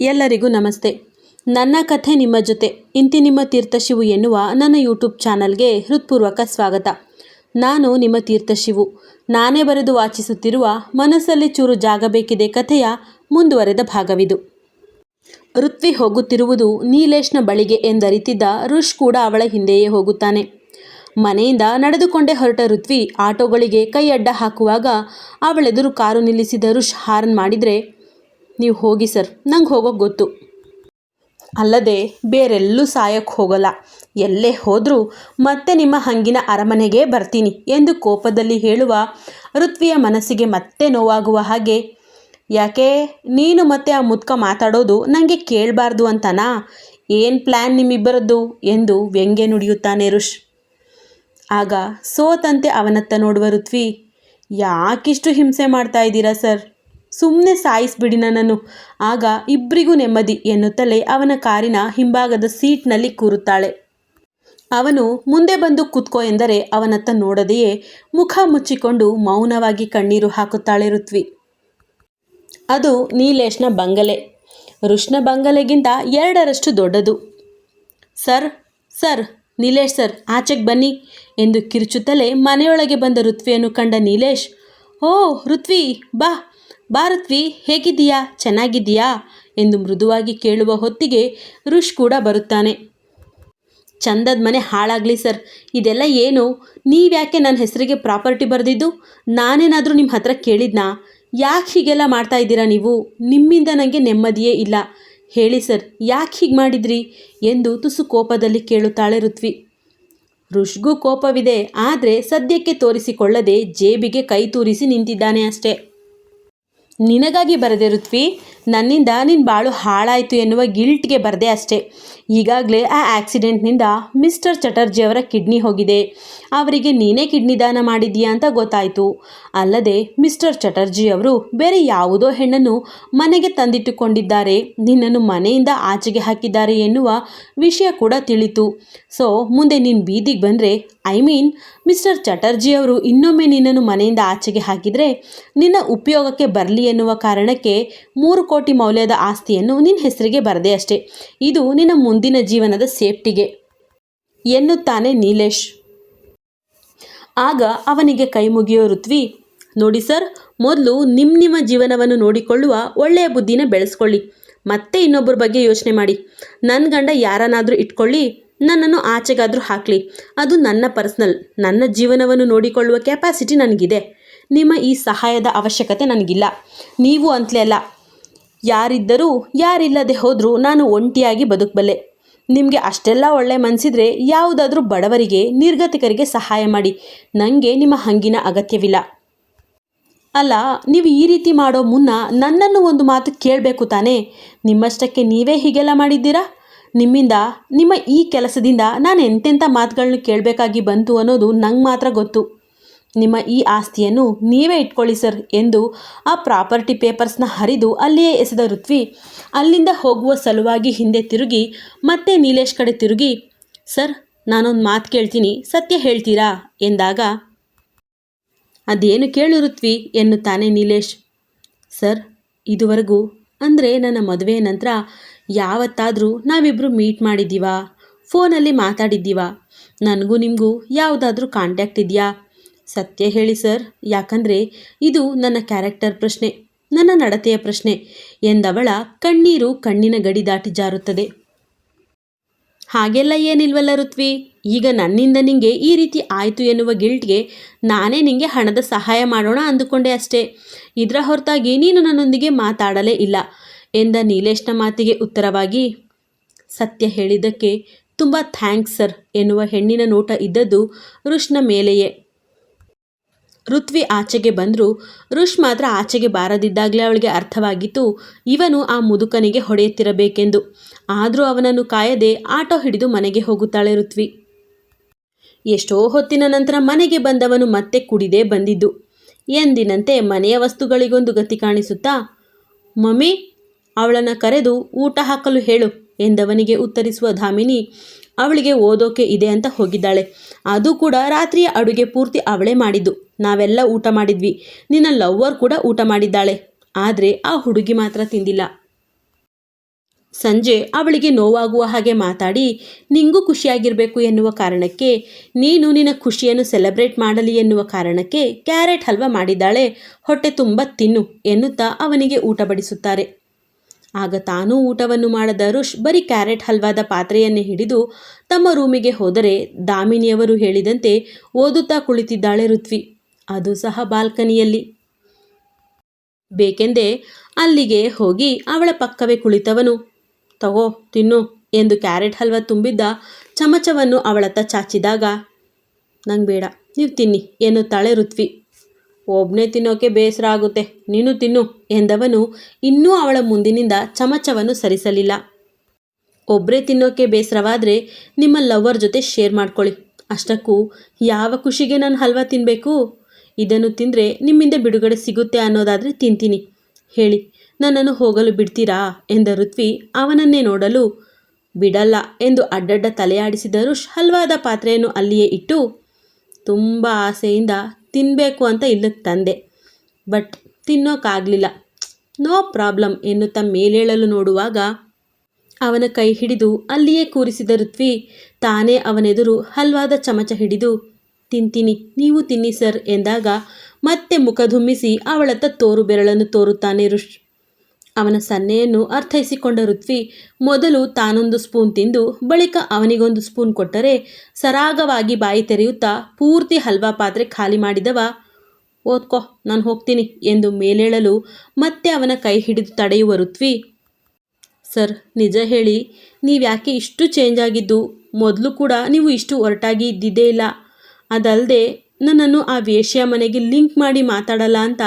ಎಲ್ಲರಿಗೂ ನಮಸ್ತೆ. ನನ್ನ ಕಥೆ ನಿಮ್ಮ ಜೊತೆ. ಇಂತಿ ನಿಮ್ಮ ತೀರ್ಥಶಿವು ಎನ್ನುವ ನನ್ನ ಯೂಟ್ಯೂಬ್ ಚಾನಲ್ಗೆ ಹೃತ್ಪೂರ್ವಕ ಸ್ವಾಗತ. ನಾನು ನಿಮ್ಮ ತೀರ್ಥಶಿವು. ನಾನೇ ಬರೆದು ವಾಚಿಸುತ್ತಿರುವ ಮನಸ್ಸಲ್ಲಿ ಚೂರು ಜಾಗ ಬೇಕಿದೆ ಕಥೆಯ ಮುಂದುವರೆದ ಭಾಗವಿದು. ಋತ್ವಿ ಹೋಗುತ್ತಿರುವುದು ನೀಲೇಶ್ನ ಬಳಿಗೆ ಎಂದರಿತಿದ್ದ ಋಷ್ ಕೂಡ ಅವಳ ಹಿಂದೆಯೇ ಹೋಗುತ್ತಾನೆ. ಮನೆಯಿಂದ ನಡೆದುಕೊಂಡೇ ಹೊರಟ ಋತ್ವಿ ಆಟೋಗಳಿಗೆ ಕೈ ಅಡ್ಡ ಹಾಕುವಾಗ ಅವಳೆದುರು ಕಾರು ನಿಲ್ಲಿಸಿದ ಋಷ್ ಹಾರನ್ ಮಾಡಿದರೆ ನೀವು ಹೋಗಿ ಸರ್. ನಂಗೆ ಹೋಗೋಕೆ ಗೊತ್ತು. ಅಲ್ಲದೆ ಬೇರೆಲ್ಲೂ ಸಾಯಕ್ಕೆ ಹೋಗಲ್ಲ. ಎಲ್ಲೇ ಹೋದರೂ ಮತ್ತೆ ನಿಮ್ಮ ಹಂಗಿನ ಅರಮನೆಗೆ ಬರ್ತೀನಿ ಎಂದು ಕೋಪದಲ್ಲಿ ಹೇಳುವ ಋತ್ವಿಯ ಮನಸ್ಸಿಗೆ ಮತ್ತೆ ನೋವಾಗುವ ಹಾಗೆ, ಯಾಕೆ? ನೀನು ಮತ್ತೆ ಆ ಮುದ್ಕ ಮಾತಾಡೋದು ನನಗೆ ಕೇಳಬಾರ್ದು ಅಂತನಾ? ಏನು ಪ್ಲ್ಯಾನ್ ನಿಮ್ಮಿಬ್ಬರದ್ದು? ಎಂದು ವ್ಯಂಗ್ಯ ನುಡಿಯುತ್ತಾನೆ ಋಷ್. ಆಗ ಸೋತಂತೆ ಅವನತ್ತ ನೋಡುವ ಋತ್ವಿ, ಯಾಕಿಷ್ಟು ಹಿಂಸೆ ಮಾಡ್ತಾ ಇದ್ದೀರಾ ಸರ್? ಸುಮ್ಮನೆ ಸಾಯಿಸ್ಬಿಡಿ ನನ್ನನ್ನು. ಆಗ ಇಬ್ಬರಿಗೂ ನೆಮ್ಮದಿ ಎನ್ನುತ್ತಲೇ ಅವನ ಕಾರಿನ ಹಿಂಭಾಗದ ಸೀಟ್ನಲ್ಲಿ ಕೂರುತ್ತಾಳೆ. ಅವನು ಮುಂದೆ ಬಂದು ಕೂತ್ಕೋ ಎಂದರೆ ಅವನತ್ತ ನೋಡದೆಯೇ ಮುಖ ಮುಚ್ಚಿಕೊಂಡು ಮೌನವಾಗಿ ಕಣ್ಣೀರು ಹಾಕುತ್ತಾಳೆ ಋತ್ವಿ. ಅದು ನೀಲೇಶ್ನ ಬಂಗಲೆ. ಋಷ್ಣ ಬಂಗಲೆಗಿಂತ ಎರಡರಷ್ಟು ದೊಡ್ಡದು. ಸರ್ ಸರ್, ನೀಲೇಶ್ ಸರ್, ಆಚೆಗೆ ಬನ್ನಿ ಎಂದು ಕಿರುಚುತ್ತಲೇ ಮನೆಯೊಳಗೆ ಬಂದ ಋತ್ವಿಯನ್ನು ಕಂಡ ನೀಲೇಶ್, ಓ, ಋತ್ವಿ, ಬಾ. ಭಾರತ್ವಿ, ಹೇಗಿದ್ದೀಯಾ? ಚೆನ್ನಾಗಿದ್ದೀಯಾ? ಎಂದು ಮೃದುವಾಗಿ ಕೇಳುವ ಹೊತ್ತಿಗೆ ರುಷ್ ಕೂಡ ಬರುತ್ತಾನೆ. ಚಂದದ ಮನೆ ಹಾಳಾಗಲಿ ಸರ್. ಇದೆಲ್ಲ ಏನು? ನೀವ್ಯಾಕೆ ನನ್ನ ಹೆಸರಿಗೆ ಪ್ರಾಪರ್ಟಿ ಬರೆದಿದ್ದು? ನಾನೇನಾದರೂ ನಿಮ್ಮ ಹತ್ರ ಕೇಳಿದ್ನಾ? ಯಾಕೆ ಹೀಗೆಲ್ಲ ಮಾಡ್ತಾ ಇದ್ದೀರಾ ನೀವು? ನಿಮ್ಮಿಂದ ನನಗೆ ನೆಮ್ಮದಿಯೇ ಇಲ್ಲ. ಹೇಳಿ ಸರ್, ಯಾಕೆ ಹೀಗೆ ಮಾಡಿದ್ರಿ? ಎಂದು ತುಸು ಕೋಪದಲ್ಲಿ ಕೇಳುತ್ತಾಳೆ ಋತ್ವಿ. ಋಷ್ಗೂ ಕೋಪವಿದೆ, ಆದರೆ ಸದ್ಯಕ್ಕೆ ತೋರಿಸಿಕೊಳ್ಳದೆ ಜೇಬಿಗೆ ಕೈ ತೂರಿಸಿ ನಿಂತಿದ್ದಾನೆ ಅಷ್ಟೇ. ನಿನಗಾಗಿ ಬರದೆ ಋತ್ವಿ, ನನ್ನಿಂದ ನಿನ್ನ ಬಾಳು ಹಾಳಾಯಿತು ಎನ್ನುವ ಗಿಲ್ಟ್ಗೆ ಬರದೆ ಅಷ್ಟೇ. ಈಗಾಗಲೇ ಆ ಆ್ಯಕ್ಸಿಡೆಂಟ್ನಿಂದ ಮಿಸ್ಟರ್ ಚಟರ್ಜಿ ಅವರ ಕಿಡ್ನಿ ಹೋಗಿದೆ. ಅವರಿಗೆ ನೀನೇ ಕಿಡ್ನಿ ದಾನ ಮಾಡಿದ್ದೀಯಾ ಅಂತ ಗೊತ್ತಾಯಿತು. ಅಲ್ಲದೆ ಮಿಸ್ಟರ್ ಚಟರ್ಜಿ ಅವರು ಬೇರೆ ಯಾವುದೋ ಹೆಣ್ಣನ್ನು ಮನೆಗೆ ತಂದಿಟ್ಟುಕೊಂಡಿದ್ದಾರೆ. ನಿನ್ನನ್ನು ಮನೆಯಿಂದ ಆಚೆಗೆ ಹಾಕಿದ್ದಾರೆ ಎನ್ನುವ ವಿಷಯ ಕೂಡ ತಿಳಿತು. ಸೊ, ಮುಂದೆ ನೀನು ಬೀದಿಗೆ ಬಂದರೆ ಐ ಮೀನ್ ಮಿಸ್ಟರ್ ಚಟರ್ಜಿ ಅವರು ಇನ್ನೊಮ್ಮೆ ನಿನ್ನನ್ನು ಮನೆಯಿಂದ ಆಚೆಗೆ ಹಾಕಿದರೆ ನಿನ್ನ ಉಪಯೋಗಕ್ಕೆ ಬರಲಿ ಎನ್ನುವ ಕಾರಣಕ್ಕೆ ಮೂರು ಕೋಟಿ ಮೌಲ್ಯದ ಆಸ್ತಿಯನ್ನು ನಿನ್ನ ಹೆಸರಿಗೆ ಬರದೆ ಅಷ್ಟೇ. ಇದು ನಿನ್ನ ಮುಂದಿನ ಜೀವನದ ಸೇಫ್ಟಿಗೆ ಎನ್ನುತ್ತಾನೆ ನೀಲೇಶ್. ಆಗ ಅವನಿಗೆ ಕೈ ಮುಗಿಯೋ ಋತ್ವಿ, ನೋಡಿ ಸರ್, ಮೊದಲು ನಿಮ್ಮ ನಿಮ್ಮ ಜೀವನವನ್ನು ನೋಡಿಕೊಳ್ಳುವ ಒಳ್ಳೆಯ ಬುದ್ಧಿನ ಬೆಳೆಸ್ಕೊಳ್ಳಿ. ಮತ್ತೆ ಇನ್ನೊಬ್ಬರ ಬಗ್ಗೆ ಯೋಚನೆ ಮಾಡಿ. ನನ್ನ ಗಂಡ ಯಾರನ್ನಾದರೂ ಇಟ್ಕೊಳ್ಳಿ. ನನ್ನನ್ನು ಆಚೆಗಾದರೂ ಹಾಕಲಿ. ಅದು ನನ್ನ ಪರ್ಸ್ನಲ್, ನನ್ನ ಜೀವನವನ್ನು ನೋಡಿಕೊಳ್ಳುವ ಕೆಪಾಸಿಟಿ ನನಗಿದೆ. ನಿಮ್ಮ ಈ ಸಹಾಯದ ಅವಶ್ಯಕತೆ ನನಗಿಲ್ಲ. ನೀವು ಅಂತಲೇ ಅಲ್ಲ, ಯಾರಿದ್ದರೂ ಯಾರಿಲ್ಲದೆ ಹೋದರೂ ನಾನು ಒಂಟಿಯಾಗಿ ಬದುಕಬಲ್ಲೆ. ನಿಮಗೆ ಅಷ್ಟೆಲ್ಲ ಒಳ್ಳೆ ಮನಸ್ಸಿದ್ರೆ ಯಾವುದಾದ್ರೂ ಬಡವರಿಗೆ, ನಿರ್ಗತಿಕರಿಗೆ ಸಹಾಯ ಮಾಡಿ. ನನಗೆ ನಿಮ್ಮ ಹಂಗಿನ ಅಗತ್ಯವಿಲ್ಲ. ಅಲ್ಲ, ನೀವು ಈ ರೀತಿ ಮಾಡೋ ಮುನ್ನ ನನ್ನನ್ನು ಒಂದು ಮಾತು ಕೇಳಬೇಕು ತಾನೇ? ನಿಮ್ಮಷ್ಟಕ್ಕೆ ನೀವೇ ಹೀಗೆಲ್ಲ ಮಾಡಿದ್ದೀರಾ? ನಿಮ್ಮಿಂದ, ನಿಮ್ಮ ಈ ಕೆಲಸದಿಂದ ನಾನು ಎಂತೆಂಥ ಮಾತುಗಳನ್ನ ಕೇಳಬೇಕಾಗಿ ಬಂತು ಅನ್ನೋದು ನಂಗೆ ಮಾತ್ರ ಗೊತ್ತು. ನಿಮ್ಮ ಈ ಆಸ್ತಿಯನ್ನು ನೀವೇ ಇಟ್ಕೊಳ್ಳಿ ಸರ್ ಎಂದು ಆ ಪ್ರಾಪರ್ಟಿ ಪೇಪರ್ಸ್ನ ಹರಿದು ಅಲ್ಲಿಯೇ ಎಸೆದ ಋತ್ವಿ ಅಲ್ಲಿಂದ ಹೋಗುವ ಸಲುವಾಗಿ ಹಿಂದೆ ತಿರುಗಿ, ಮತ್ತೆ ನೀಲೇಶ್ ಕಡೆ ತಿರುಗಿ, ಸರ್, ನಾನೊಂದು ಮಾತು ಕೇಳ್ತೀನಿ, ಸತ್ಯ ಹೇಳ್ತೀರಾ? ಎಂದಾಗ, ಅದೇನು ಕೇಳು ಋತ್ವಿ, ಎನ್ನುತ್ತಾನೆ ನೀಲೇಶ್. ಸರ್, ಇದುವರೆಗೂ, ಅಂದರೆ ನನ್ನ ಮದುವೆ ನಂತರ ಯಾವತ್ತಾದರೂ ನಾವಿಬ್ಬರು ಮೀಟ್ ಮಾಡಿದ್ದೀವಾ? ಫೋನಲ್ಲಿ ಮಾತಾಡಿದ್ದೀವಾ? ನನಗೂ ನಿಮಗೂ ಯಾವುದಾದ್ರೂ ಕಾಂಟ್ಯಾಕ್ಟ್ ಇದೆಯಾ? ಸತ್ಯ ಹೇಳಿ ಸರ್, ಯಾಕಂದರೆ ಇದು ನನ್ನ ಕ್ಯಾರೆಕ್ಟರ್ ಪ್ರಶ್ನೆ, ನನ್ನ ನಡತೆಯ ಪ್ರಶ್ನೆ ಎಂದವಳ ಕಣ್ಣೀರು ಕಣ್ಣಿನ ಗಡಿ ದಾಟಿ ಜಾರುತ್ತದೆ. ಹಾಗೆಲ್ಲ ಏನಿಲ್ವಲ್ಲ ಋತ್ವಿ? ಈಗ ನನ್ನಿಂದ ನಿಂಗೆ ಈ ರೀತಿ ಆಯಿತು ಎನ್ನುವ ಗಿಲ್ಟ್ಗೆ ನಾನೇ ನಿಂಗೆ ಹಣದ ಸಹಾಯ ಮಾಡೋಣ ಅಂದುಕೊಂಡೆ ಅಷ್ಟೇ. ಇದರ ಹೊರತಾಗಿ ನೀನು ನನ್ನೊಂದಿಗೆ ಮಾತಾಡಲೇ ಇಲ್ಲ. ಎಂದ ನೀಲೇಶ್ನ ಮಾತಿಗೆ ಉತ್ತರವಾಗಿ, ಸತ್ಯ ಹೇಳಿದ್ದಕ್ಕೆ ತುಂಬ ಥ್ಯಾಂಕ್ಸ್ ಸರ್ ಎನ್ನುವ ಹೆಣ್ಣಿನ ನೋಟ ಇದ್ದದ್ದು ಋಷ್ನ ಮೇಲೆಯೇ. ಋತ್ವಿ ಆಚೆಗೆ ಬಂದರೂ. ಋಷ್ ಮಾತ್ರ ಆಚೆಗೆ ಬಾರದಿದ್ದಾಗಲೇ ಅವಳಿಗೆ ಅರ್ಥವಾಗಿತ್ತು, ಇವನು ಆ ಮುದುಕನಿಗೆ ಹೊಡೆಯುತ್ತಿರಬೇಕೆಂದು. ಆದರೂ ಅವನನ್ನು ಕಾಯದೆ ಆಟೋ ಹಿಡಿದು ಮನೆಗೆ ಹೋಗುತ್ತಾಳೆ ಋತ್ವಿ. ಎಷ್ಟೋ ಹೊತ್ತಿನ ನಂತರ ಮನೆಗೆ ಬಂದವನು ಮತ್ತೆ ಕುಡಿದೇ ಬಂದಿದ್ದು. ಎಂದಿನಂತೆ ಮನೆಯ ವಸ್ತುಗಳಿಗೊಂದು ಗತಿ ಕಾಣಿಸುತ್ತಾ, ಮಮ್ಮಿ ಅವಳನ್ನು ಕರೆದು, ಊಟ ಹಾಕಲು ಹೇಳು ಎಂದವನಿಗೆ ಉತ್ತರಿಸುವ ಧಾಮಿನಿ, ಅವಳಿಗೆ ಓದೋಕೆ ಇದೆ ಅಂತ ಹೋಗಿದ್ದಾಳೆ. ಅದು ಕೂಡ ರಾತ್ರಿಯ ಅಡುಗೆ ಪೂರ್ತಿ ಅವಳೇ ಮಾಡಿದ್ದು. ನಾವೆಲ್ಲ ಊಟ ಮಾಡಿದ್ವಿ. ನಿನ್ನ ಲವ್ವರ್ ಕೂಡ ಊಟ ಮಾಡಿದ್ದಾಳೆ. ಆದರೆ ಆ ಹುಡುಗಿ ಮಾತ್ರ ತಿಂದಿಲ್ಲ. ಸಂಜೆ ಅವಳಿಗೆ ನೋವಾಗುವ ಹಾಗೆ ಮಾತಾಡಿ, ನಿಂಗೂ ಖುಷಿಯಾಗಿರಬೇಕು ಎನ್ನುವ ಕಾರಣಕ್ಕೆ, ನೀನು ನಿನ್ನ ಖುಷಿಯನ್ನು ಸೆಲೆಬ್ರೇಟ್ ಮಾಡಲಿ ಎನ್ನುವ ಕಾರಣಕ್ಕೆ ಕ್ಯಾರೆಟ್ ಹಲ್ವಾ ಮಾಡಿದ್ದಾಳೆ. ಹೊಟ್ಟೆ ತುಂಬ ತಿನ್ನು ಎನ್ನುತ್ತಾ ಅವನಿಗೆ ಊಟ ಬಡಿಸುತ್ತಾರೆ. ಆಗ ತಾನೂ ಊಟವನ್ನು ಮಾಡದ ರುಷ್ ಬರೀ ಕ್ಯಾರೆಟ್ ಹಲ್ವಾದ ಪಾತ್ರೆಯನ್ನೇ ಹಿಡಿದು ತಮ್ಮ ರೂಮಿಗೆ ಹೋದರೆ ದಾಮಿನಿಯವರು ಹೇಳಿದಂತೆ ಓದುತ್ತಾ ಕುಳಿತಿದ್ದಾಳೆ ಋತ್ವಿ. ಅದು ಸಹ ಬಾಲ್ಕನಿಯಲ್ಲಿ. ಬೇಕೆಂದೇ ಅಲ್ಲಿಗೆ ಹೋಗಿ ಅವಳ ಪಕ್ಕವೇ ಕುಳಿತವನು. ತಗೋ, ತಿನ್ನು ಎಂದು ಕ್ಯಾರೆಟ್ ಹಲ್ವ ತುಂಬಿದ್ದ ಚಮಚವನ್ನು ಅವಳತ್ತ ಚಾಚಿದಾಗ, ನಂಗೆ ಬೇಡ, ನೀವು ತಿನ್ನಿ ಎನ್ನುತ್ತಾಳೆ ಋತ್ವಿ. ಒಬ್ಬನೇ ತಿನ್ನೋಕೆ ಬೇಸರ ಆಗುತ್ತೆ. ನೀನು ತಿನ್ನು ಎಂದವನು ಇನ್ನೂ ಅವಳ ಮುಂದಿನಿಂದ ಚಮಚವನ್ನು ಸರಿಸಲಿಲ್ಲ. ಒಬ್ಬರೇ ತಿನ್ನೋಕೆ ಬೇಸರವಾದರೆ ನಿಮ್ಮ ಲವ್ವರ್ ಜೊತೆ ಶೇರ್ ಮಾಡ್ಕೊಳ್ಳಿ. ಅಷ್ಟಕ್ಕೂ ಯಾವ ಖುಷಿಗೆ ನಾನು ಹಲ್ವ ತಿನ್ನಬೇಕು ಇದನ್ನು ತಿಂದರೆ ನಿಮ್ಮಿಂದ ಬಿಡುಗಡೆ ಸಿಗುತ್ತೆ ಅನ್ನೋದಾದರೆ ತಿಂತೀನಿ. ಹೇಳಿ, ನನ್ನನ್ನು ಹೋಗಲು ಬಿಡ್ತೀರಾ? ಎಂದ ಋತ್ವಿ ಅವನನ್ನೇ ನೋಡಲು ಬಿಡಲ್ಲ ಎಂದು ಅಡ್ಡಡ್ಡ ತಲೆಯಾಡಿಸಿದ ರುಷ್ ಹಲ್ವಾದ ಪಾತ್ರೆಯನ್ನು ಅಲ್ಲಿಯೇ ಇಟ್ಟು ತುಂಬ ಆಸೆಯಿಂದ ತಿನ್ನಬೇಕು ಅಂತ ಇಲ್ಲಿಗೆ ತಂದೆ. ಬಟ್ ತಿನ್ನೋಕ್ಕಾಗಲಿಲ್ಲ ನೋ ಪ್ರಾಬ್ಲಮ್ ಎನ್ನುತ್ತಾ ಮೇಲೇಳಲು ನೋಡುವಾಗ ಅವನ ಕೈ ಹಿಡಿದು ಅಲ್ಲಿಯೇ ಕೂರಿಸಿದ ಋತ್ವಿ ತಾನೇ ಅವನೆದುರು ಹಲ್ವಾದ ಚಮಚ ಹಿಡಿದು, ತಿಂತೀನಿ, ನೀವು ತಿನ್ನಿ ಸರ್ ಎಂದಾಗ ಮತ್ತೆ ಮುಖ ಧುಮ್ಮಿಸಿ ಅವಳತ್ತ ತೋರು ಬೆರಳನ್ನು ತೋರುತ್ತಾನೆ ರುಷ್ ಅವನ ಸನ್ನೆಯನ್ನು ಅರ್ಥೈಸಿಕೊಂಡ ಋತ್ವಿ, ಮೊದಲು ತಾನೊಂದು ಸ್ಪೂನ್ ತಿಂದು, ಬಳಿಕ ಅವನಿಗೊಂದು ಸ್ಪೂನ್ ಕೊಟ್ಟರೆ ಸರಾಗವಾಗಿ ಬಾಯಿ ತೆರೆಯುತ್ತಾ ಪೂರ್ತಿ ಹಲ್ವಾ ಪಾತ್ರೆ ಖಾಲಿ ಮಾಡಿದವ, ಓದ್ಕೋ, ನಾನು ಹೋಗ್ತೀನಿ ಎಂದು ಮೇಲೇಳಲು ಮತ್ತೆ ಅವನ ಕೈ ಹಿಡಿದು ತಡೆಯುವ ಋತ್ವಿ, ಸರ್, ನಿಜ ಹೇಳಿ, ನೀವ್ಯಾಕೆ ಇಷ್ಟು ಚೇಂಜ್ ಆಗಿದ್ದು? ಮೊದಲು ಕೂಡ ನೀವು ಇಷ್ಟು ಒರಟಾಗಿ ಇದ್ದಿದ್ದೇ ಇಲ್ಲ. ಅದಲ್ಲದೆ ನನ್ನನ್ನು ಆ ವೇಶ್ಯ ಮನೆಗೆ ಲಿಂಕ್ ಮಾಡಿ ಮಾತಾಡಲ್ಲ ಅಂತ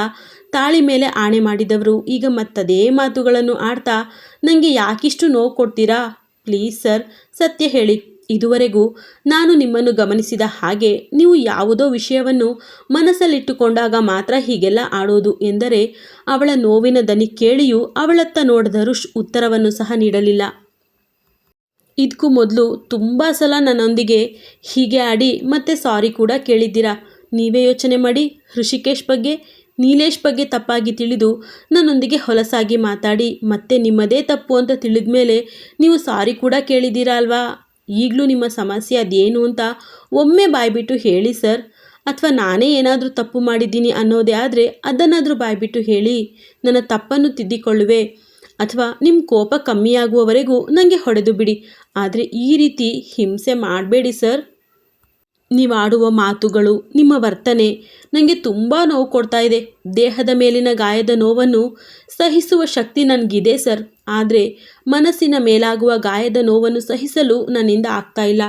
ತಾಳಿ ಮೇಲೆ ಆಣೆ ಮಾಡಿದವರು. ಈಗ ಮತ್ತದೇ ಮಾತುಗಳನ್ನು ಆಡ್ತಾ ನನಗೆ ಯಾಕಿಷ್ಟು ನೋವು ಕೊಡ್ತೀರಾ? ಪ್ಲೀಸ್ ಸರ್, ಸತ್ಯ ಹೇಳಿ. ಇದುವರೆಗೂ ನಾನು ನಿಮ್ಮನ್ನು ಗಮನಿಸಿದ ಹಾಗೆ ನೀವು ಯಾವುದೋ ವಿಷಯವನ್ನು ಮನಸ್ಸಲ್ಲಿಟ್ಟುಕೊಂಡಾಗ ಮಾತ್ರ ಹೀಗೆಲ್ಲ ಆಡೋದು ಎಂದರೆ, ಅವಳ ನೋವಿನ ದನಿ ಕೇಳಿಯೂ ಅವಳತ್ತ ನೋಡದ ಋಷ್ ಉತ್ತರವನ್ನು ಸಹ ನೀಡಲಿಲ್ಲ. ಇದಕ್ಕೂ ಮೊದಲು ತುಂಬ ಸಲ ನನ್ನೊಂದಿಗೆ ಹೀಗೆ ಆಡಿ ಮತ್ತೆ ಸಾರಿ ಕೂಡ ಕೇಳಿದ್ದೀರಾ? ನೀವೇ ಯೋಚನೆ ಮಾಡಿ. ಋಷಿಕೇಶ್ ಬಗ್ಗೆ ನೀಲೇಶ್ ಬಗ್ಗೆ ತಪ್ಪಾಗಿ ತಿಳಿದು ನನ್ನೊಂದಿಗೆ ಹೊಲಸಾಗಿ ಮಾತಾಡಿ, ಮತ್ತೆ ನಿಮ್ಮದೇ ತಪ್ಪು ಅಂತ ತಿಳಿದ ಮೇಲೆ ನೀವು ಸಾರಿ ಕೂಡ ಕೇಳಿದ್ದೀರಾ ಅಲ್ವಾ? ಈಗಲೂ ನಿಮ್ಮ ಸಮಸ್ಯೆ ಅದೇನು ಅಂತ ಒಮ್ಮೆ ಬಾಯ್ಬಿಟ್ಟು ಹೇಳಿ ಸರ್. ಅಥವಾ ನಾನೇ ಏನಾದರೂ ತಪ್ಪು ಮಾಡಿದ್ದೀನಿ ಅನ್ನೋದೇ ಆದರೆ ಅದನ್ನಾದರೂ ಬಾಯ್ಬಿಟ್ಟು ಹೇಳಿ. ನನ್ನ ತಪ್ಪನ್ನು ತಿದ್ದಿಕೊಳ್ಳುವೆ. ಅಥವಾ ನಿಮ್ಮ ಕೋಪ ಕಮ್ಮಿಯಾಗುವವರೆಗೂ ನನಗೆ ಹೊಡೆದು ಬಿಡಿ. ಆದರೆ ಈ ರೀತಿ ಹಿಂಸೆ ಮಾಡಬೇಡಿ ಸರ್. ನೀವು ಆಡುವ ಮಾತುಗಳು, ನಿಮ್ಮ ವರ್ತನೆ ನನಗೆ ತುಂಬ ನೋವು ಕೊಡ್ತಾ ಇದೆ. ದೇಹದ ಮೇಲಿನ ಗಾಯದ ನೋವನ್ನು ಸಹಿಸುವ ಶಕ್ತಿ ನನಗಿದೆ, ಸರ್. ಆದರೆ ಮನಸ್ಸಿನ ಮೇಲಾಗುವ ಗಾಯದ ನೋವನ್ನು ಸಹಿಸಲು ನನ್ನಿಂದ ಆಗ್ತಾ ಇಲ್ಲ.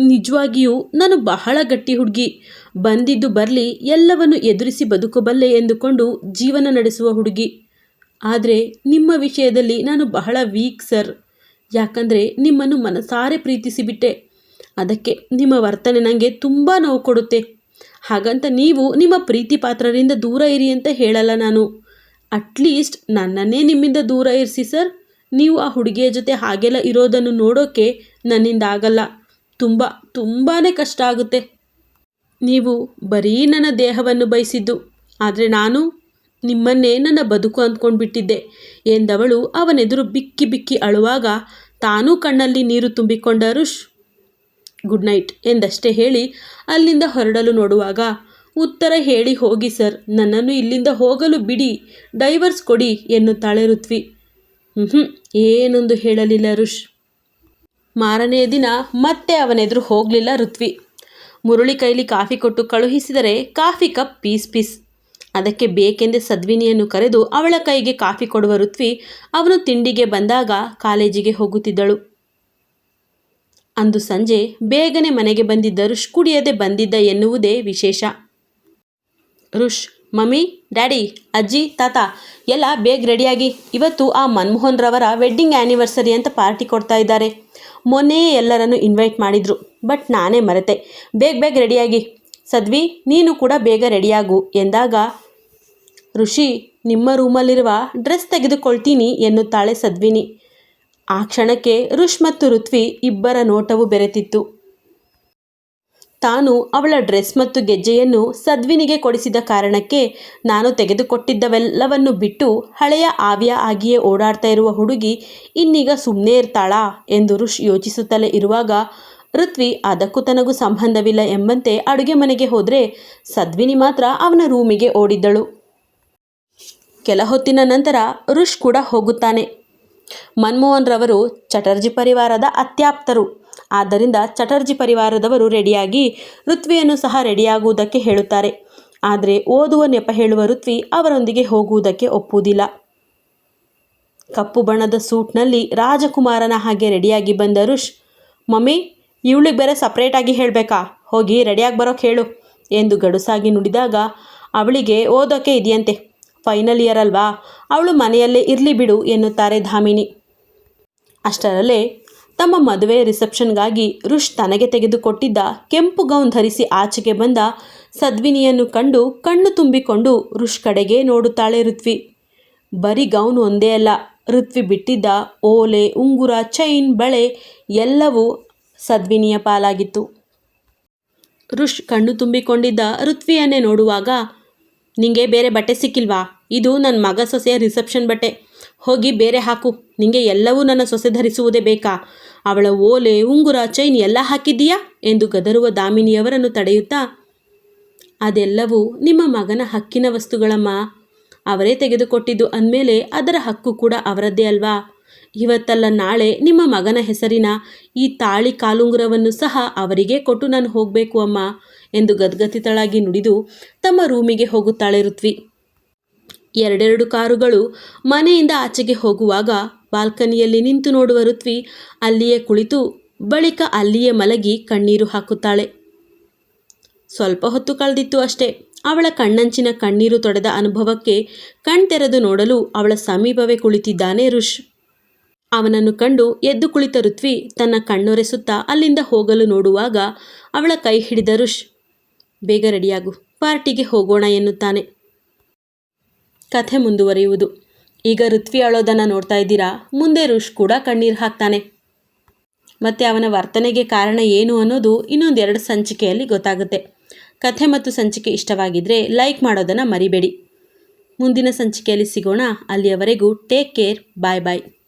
ನಿಜವಾಗಿಯೂ ನಾನು ಬಹಳ ಗಟ್ಟಿ ಹುಡುಗಿ. ಬಂದಿದ್ದು ಬರಲಿ, ಎಲ್ಲವನ್ನು ಎದುರಿಸಿ ಬದುಕಬಲ್ಲೆ ಎಂದುಕೊಂಡು ಜೀವನ ನಡೆಸುವ ಹುಡುಗಿ. ಆದರೆ ನಿಮ್ಮ ವಿಷಯದಲ್ಲಿ ನಾನು ಬಹಳ ವೀಕ್ ಸರ್. ಯಾಕಂದರೆ ನಿಮ್ಮನ್ನು ಮನಸಾರೆ ಪ್ರೀತಿಸಿಬಿಟ್ಟೆ. ಅದಕ್ಕೆ ನಿಮ್ಮ ವರ್ತನೆ ನನಗೆ ತುಂಬ ನೋವು ಕೊಡುತ್ತೆ. ಹಾಗಂತ ನೀವು ನಿಮ್ಮ ಪ್ರೀತಿ ಪಾತ್ರರಿಂದ ದೂರ ಇರಿ ಅಂತ ಹೇಳಲ್ಲ ನಾನು. ಅಟ್ಲೀಸ್ಟ್ ನನ್ನನ್ನೇ ನಿಮ್ಮಿಂದ ದೂರ ಇರಿಸಿ ಸರ್. ನೀವು ಆ ಹುಡುಗಿಯ ಜೊತೆ ಹಾಗೆಲ್ಲ ಇರೋದನ್ನು ನೋಡೋಕ್ಕೆ ನನ್ನಿಂದ ಆಗಲ್ಲ. ತುಂಬ ತುಂಬಾ ಕಷ್ಟ ಆಗುತ್ತೆ. ನೀವು ಬರೀ ನನ್ನ ದೇಹವನ್ನು ಬಯಸಿದ್ದು. ಆದರೆ ನಾನು ನಿಮ್ಮನ್ನೇ ನನ್ನ ಬದುಕು ಅಂದ್ಕೊಂಡ್ಬಿಟ್ಟಿದ್ದೆ. ಎಂದವಳು ಅವನೆದುರು ಬಿಕ್ಕಿ ಬಿಕ್ಕಿ ಅಳುವಾಗ ತಾನೂ ಕಣ್ಣಲ್ಲಿ ನೀರು ತುಂಬಿಕೊಂಡ ಗುಡ್ ನೈಟ್ ಎಂದಷ್ಟೇ ಹೇಳಿ ಅಲ್ಲಿಂದ ಹೊರಡಲು ನೋಡುವಾಗ, ಉತ್ತರ ಹೇಳಿ ಹೋಗಿ ಸರ್, ನನ್ನನ್ನು ಇಲ್ಲಿಂದ ಹೋಗಲು ಬಿಡಿ, ಡೈವರ್ಸ್ ಕೊಡಿ ಎನ್ನುತ್ತಾಳೆ ಋತ್ವಿ. ಹ್ಞೂ ಏನೊಂದು ಹೇಳಲಿಲ್ಲ ರುಷ್ ಮಾರನೆಯ ದಿನ ಮತ್ತೆ ಅವನೆದುರು ಹೋಗಲಿಲ್ಲ ಋತ್ವಿ. ಮುರುಳಿ ಕೈಲಿ ಕಾಫಿ ಕೊಟ್ಟು ಕಳುಹಿಸಿದರೆ ಕಾಫಿ ಕಪ್ ಪೀಸ್ ಪೀಸ್. ಅದಕ್ಕೆ ಬೇಕೆಂದೇ ಸದ್ವಿನಿಯನ್ನು ಕರೆದು ಅವಳ ಕೈಗೆ ಕಾಫಿ ಕೊಡುವ ಋತ್ವಿ ಅವನು ತಿಂಡಿಗೆ ಬಂದಾಗ ಕಾಲೇಜಿಗೆ ಹೋಗುತ್ತಿದ್ದಳು. ಅಂದು ಸಂಜೆ ಬೇಗನೆ ಮನೆಗೆ ಬಂದಿದ್ದ ರುಷ್ ಕುಡಿಯದೆ ಬಂದಿದ್ದ ಎನ್ನುವುದೇ ವಿಶೇಷ. ರುಷ್ ಮಮ್ಮಿ, ಡ್ಯಾಡಿ, ಅಜ್ಜಿ, ತಾತ ಎಲ್ಲ ಬೇಗ ರೆಡಿಯಾಗಿ ಇವತ್ತು ಆ ಮನ್ಮೋಹನ್ ರವರ ವೆಡ್ಡಿಂಗ್ ಆ್ಯನಿವರ್ಸರಿ ಅಂತ ಪಾರ್ಟಿ ಕೊಡ್ತಾ ಇದ್ದಾರೆ. ಮೊನ್ನೆಯೇ ಎಲ್ಲರನ್ನು ಇನ್ವೈಟ್ ಮಾಡಿದರು, ಬಟ್ ನಾನೇ ಮರೆತೆ. ಬೇಗ ಬೇಗ ರೆಡಿಯಾಗಿ. ಸದ್ವಿ, ನೀನು ಕೂಡ ಬೇಗ ರೆಡಿಯಾಗು ಎಂದಾಗ, ಋಷಿ, ನಿಮ್ಮ ರೂಮಲ್ಲಿರುವ ಡ್ರೆಸ್ ತೆಗೆದುಕೊಳ್ತೀನಿ ಎನ್ನುತ್ತಾಳೆ ಸದ್ವಿನಿ. ಆ ಕ್ಷಣಕ್ಕೆ ಋಷ್ ಮತ್ತು ಋತ್ವಿ ಇಬ್ಬರ ನೋಟವು ಬೆರೆತಿತ್ತು. ತಾನು ಅವಳ ಡ್ರೆಸ್ ಮತ್ತು ಗೆಜ್ಜೆಯನ್ನು ಸದ್ವಿನಿಗೆ ಕೊಡಿಸಿದ ಕಾರಣಕ್ಕೆ ನಾನು ತೆಗೆದುಕೊಟ್ಟಿದ್ದವೆಲ್ಲವನ್ನು ಬಿಟ್ಟು ಹಳೆಯ ಆವ್ಯ ಆಗಿಯೇ ಓಡಾಡ್ತಾ ಇರುವ ಹುಡುಗಿ ಇನ್ನೀಗ ಸುಮ್ಮನೆ ಇರ್ತಾಳಾ ಎಂದು ಋಷ್ ಯೋಚಿಸುತ್ತಲೇ ಇರುವಾಗ ಋತ್ವಿ, ಅದಕ್ಕೂ ತನಗೂ ಸಂಬಂಧವಿಲ್ಲ ಎಂಬಂತೆ ಅಡುಗೆ ಮನೆಗೆ ಹೋದರೆ ಸದ್ವಿನಿ ಮಾತ್ರ ಅವನ ರೂಮಿಗೆ ಓಡಿದ್ದಳು. ಕೆಲ ಹೊತ್ತಿನ ನಂತರ ಋಷ್ ಕೂಡ ಹೋಗುತ್ತಾನೆ. ಮನ್ಮೋಹನ್ ರವರು ಚಟರ್ಜಿ ಪರಿವಾರದ ಅತ್ಯಾಪ್ತರು. ಆದ್ದರಿಂದ ಚಟರ್ಜಿ ಪರಿವಾರದವರು ರೆಡಿಯಾಗಿ ಋತ್ವಿಯನ್ನು ಸಹ ರೆಡಿಯಾಗುವುದಕ್ಕೆ ಹೇಳುತ್ತಾರೆ. ಆದರೆ ಓದುವ ನೆಪ ಹೇಳುವ ಋತ್ವಿ ಅವರೊಂದಿಗೆ ಹೋಗುವುದಕ್ಕೆ ಒಪ್ಪುವುದಿಲ್ಲ. ಕಪ್ಪು ಬಣ್ಣದ ಸೂಟ್ನಲ್ಲಿ ರಾಜಕುಮಾರನ ಹಾಗೆ ರೆಡಿಯಾಗಿ ಬಂದ ಋಷ್, ಮಮ್ಮಿ, ಇವಳಿಗೆ ಬೇರೆ ಸಪ್ರೇಟಾಗಿ ಹೇಳಬೇಕಾ? ಹೋಗಿ ರೆಡಿಯಾಗಿ ಬರೋಕೆ ಹೇಳು ಎಂದು ಗಡುಸಾಗಿ ನುಡಿದಾಗ, ಅವಳಿಗೆ ಓದೋಕ್ಕೆ ಇದೆಯಂತೆ. ಫೈನಲ್ ಇಯರ್ ಅಲ್ವಾ? ಅವಳು ಮನೆಯಲ್ಲೇ ಇರಲಿ ಬಿಡು ಎನ್ನುತ್ತಾರೆ ಧಾಮಿನಿ. ಅಷ್ಟರಲ್ಲೇ ತಮ್ಮ ಮದುವೆ ರಿಸೆಪ್ಷನ್ಗಾಗಿ ಋಷ್ ತನಗೆ ತೆಗೆದುಕೊಟ್ಟಿದ್ದ ಕೆಂಪು ಗೌನ್ ಧರಿಸಿ ಆಚೆಗೆ ಬಂದ ಸದ್ವಿನಿಯನ್ನು ಕಂಡು ಕಣ್ಣು ತುಂಬಿಕೊಂಡು ಋಷ್ ಕಡೆಗೆ ನೋಡುತ್ತಾಳೆ ಋತ್ವಿ. ಬರೀ ಗೌನ್ ಒಂದೇ ಅಲ್ಲ, ಋತ್ವಿ ಬಿಟ್ಟಿದ್ದ ಓಲೆ, ಉಂಗುರ, ಚೈನ್, ಬಳೆ ಎಲ್ಲವೂ ಸದ್ವಿನಿಯ ಪಾಲಾಗಿತ್ತು. ಋಷ್ ಕಣ್ಣು ತುಂಬಿಕೊಂಡಿದ್ದ ಋತ್ವಿಯನ್ನೇ ನೋಡುವಾಗ ನಿಂಗೆ ಬೇರೆ ಬಟ್ಟೆ ಸಿಕ್ಕಿಲ್ವಾ? ಇದು ನನ್ನ ಮಗ ಸೊಸೆಯ ರಿಸೆಪ್ಷನ್ ಬಟ್ಟೆ. ಹೋಗಿ ಬೇರೆ ಹಾಕು. ನಿಂಗೆ ಎಲ್ಲವೂ ನನ್ನ ಸೊಸೆ ಧರಿಸುವುದೇ ಬೇಕಾ? ಅವಳ ಓಲೆ, ಉಂಗುರ, ಚೈನ್ ಎಲ್ಲ ಹಾಕಿದ್ದೀಯಾ? ಎಂದು ಗದರುವ ದಾಮಿನಿಯವರನ್ನು ತಡೆಯುತ್ತಾ, ಅದೆಲ್ಲವೂ ನಿಮ್ಮ ಮಗನ ಹಕ್ಕಿನ ವಸ್ತುಗಳಮ್ಮ ಅವರೇ ತೆಗೆದುಕೊಟ್ಟಿದ್ದು ಅಂದಮೇಲೆ ಅದರ ಹಕ್ಕು ಕೂಡ ಅವರದ್ದೇ ಅಲ್ವಾ? ಇವತ್ತಲ್ಲ ನಾಳೆ ನಿಮ್ಮ ಮಗನ ಹೆಸರಿನ ಈ ತಾಳಿ ಕಾಲುಂಗುರವನ್ನು ಸಹ ಅವರಿಗೆ ಕೊಟ್ಟು ನಾನು ಹೋಗಬೇಕು ಅಮ್ಮ. ಎಂದು ಗದ್ಗತಿತಳಾಗಿ ನುಡಿದು ತಮ್ಮ ರೂಮಿಗೆ ಹೋಗುತ್ತಾಳೆ ಋತ್ವಿ. ಎರಡೆರಡು ಕಾರುಗಳು ಮನೆಯಿಂದ ಆಚೆಗೆ ಹೋಗುವಾಗ ಬಾಲ್ಕನಿಯಲ್ಲಿ ನಿಂತು ನೋಡುವ ಋತ್ವಿ ಅಲ್ಲಿಯೇ ಕುಳಿತು ಬಳಿಕ ಅಲ್ಲಿಯೇ ಮಲಗಿ ಕಣ್ಣೀರು ಹಾಕುತ್ತಾಳೆ. ಸ್ವಲ್ಪ ಹೊತ್ತು ಕಳೆದಿತ್ತು ಅಷ್ಟೇ. ಅವಳ ಕಣ್ಣಂಚಿನ ಕಣ್ಣೀರು ತೊಡೆದ ಅನುಭವಕ್ಕೆ ಕಣ್ತೆರೆದು ನೋಡಲು ಅವಳ ಸಮೀಪವೇ ಕುಳಿತಿದ್ದಾನೆ ಋಷ್. ಅವನನ್ನು ಕಂಡು ಎದ್ದು ಕುಳಿತ ಋತ್ವಿ ತನ್ನ ಕಣ್ಣೊರೆಸುತ್ತಾ ಅಲ್ಲಿಂದ ಹೋಗಲು ನೋಡುವಾಗ ಅವಳ ಕೈ ಹಿಡಿದ ಋಷ್. ಬೇಗ ರೆಡಿಯಾಗು. ಪಾರ್ಟಿಗೆ ಹೋಗೋಣ ಎನ್ನುತ್ತಾನೆ. ಕಥೆ ಮುಂದುವರಿಯುವುದು. ಈಗ ಋತ್ವಿ ಅಳೋದನ್ನು ನೋಡ್ತಾ ಇದ್ದೀರಾ? ಮುಂದೆ ರುಷ್ ಕೂಡ ಕಣ್ಣೀರು ಹಾಕ್ತಾನೆ. ಮತ್ತು ಅವನ ವರ್ತನೆಗೆ ಕಾರಣ ಏನು ಅನ್ನೋದು ಇನ್ನೊಂದೆರಡು ಸಂಚಿಕೆಯಲ್ಲಿ ಗೊತ್ತಾಗುತ್ತೆ. ಕಥೆ ಮತ್ತು ಸಂಚಿಕೆ ಇಷ್ಟವಾಗಿದ್ದರೆ ಲೈಕ್ ಮಾಡೋದನ್ನು ಮರಿಬೇಡಿ. ಮುಂದಿನ ಸಂಚಿಕೆಯಲ್ಲಿ ಸಿಗೋಣ. ಅಲ್ಲಿಯವರೆಗೂ ಟೇಕ್ ಕೇರ್. ಬಾಯ್ ಬಾಯ್.